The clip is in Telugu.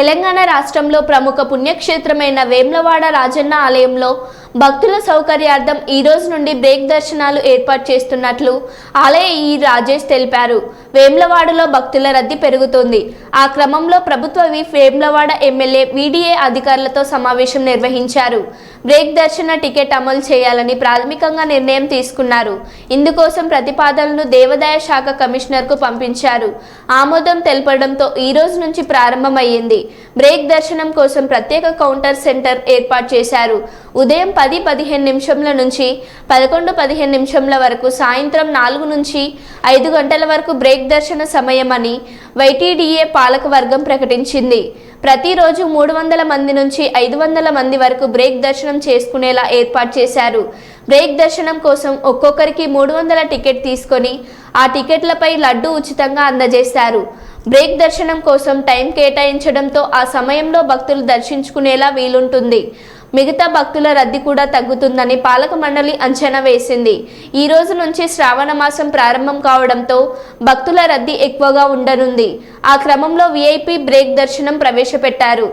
తెలంగాణ రాష్ట్రంలో ప్రముఖ పుణ్యక్షేత్రమైన వేమ్లవాడ రాజన్న ఆలయంలో భక్తుల సౌకర్యార్థం ఈ రోజు నుండి బ్రేక్ దర్శనాలు ఏర్పాటు చేస్తున్నట్లు ఆలయ ఈ రాజేష్ తెలిపారు. వేమ్లవాడలో భక్తుల రద్దీ పెరుగుతోంది. ఆ క్రమంలో ప్రభుత్వ విప్ వేమ్లవాడ ఎమ్మెల్యే వీడీఏ అధికారులతో సమావేశం నిర్వహించారు. బ్రేక్ దర్శన టికెట్ అమలు చేయాలని ప్రాథమికంగా నిర్ణయం తీసుకున్నారు. ఇందుకోసం ప్రతిపాదనలను దేవాదాయ శాఖ కమిషనర్కు పంపించారు. ఆమోదం తెలపడంతో ఈ రోజు నుంచి ప్రారంభమయ్యింది. బ్రేక్ దర్శనం కోసం ప్రత్యేక కౌంటర్ సెంటర్ ఏర్పాటు చేశారు. ఉదయం పది పదిహేను నిమిషంల నుంచి పదకొండు పదిహేను నిమిషంల వరకు సాయంత్రం నాలుగు నుంచి ఐదు గంటల వరకు బ్రేక్ దర్శన సమయం అని వైటీడీఏ పాలకవర్గం ప్రకటించింది. ప్రతిరోజు మూడు వందల మంది నుంచి ఐదు వందల మంది వరకు బ్రేక్ దర్శనం చేసుకునేలా ఏర్పాటు చేశారు. బ్రేక్ దర్శనం కోసం ఒక్కొక్కరికి మూడు వందల టికెట్ తీసుకొని ఆ టికెట్లపై లడ్డు ఉచితంగా అందజేశారు. బ్రేక్ దర్శనం కోసం టైం కేటాయించడంతో ఆ సమయంలో భక్తులు దర్శించుకునేలా వీలుంటుంది. మిగతా భక్తుల రద్దీ కూడా తగ్గుతుందని పాలక మండలి అంచనా వేసింది. ఈ రోజు నుంచి శ్రావణ మాసం ప్రారంభం కావడంతో భక్తుల రద్దీ ఎక్కువగా ఉండనుంది. ఆ క్రమంలో విఐపి బ్రేక్ దర్శనం ప్రవేశపెట్టారు.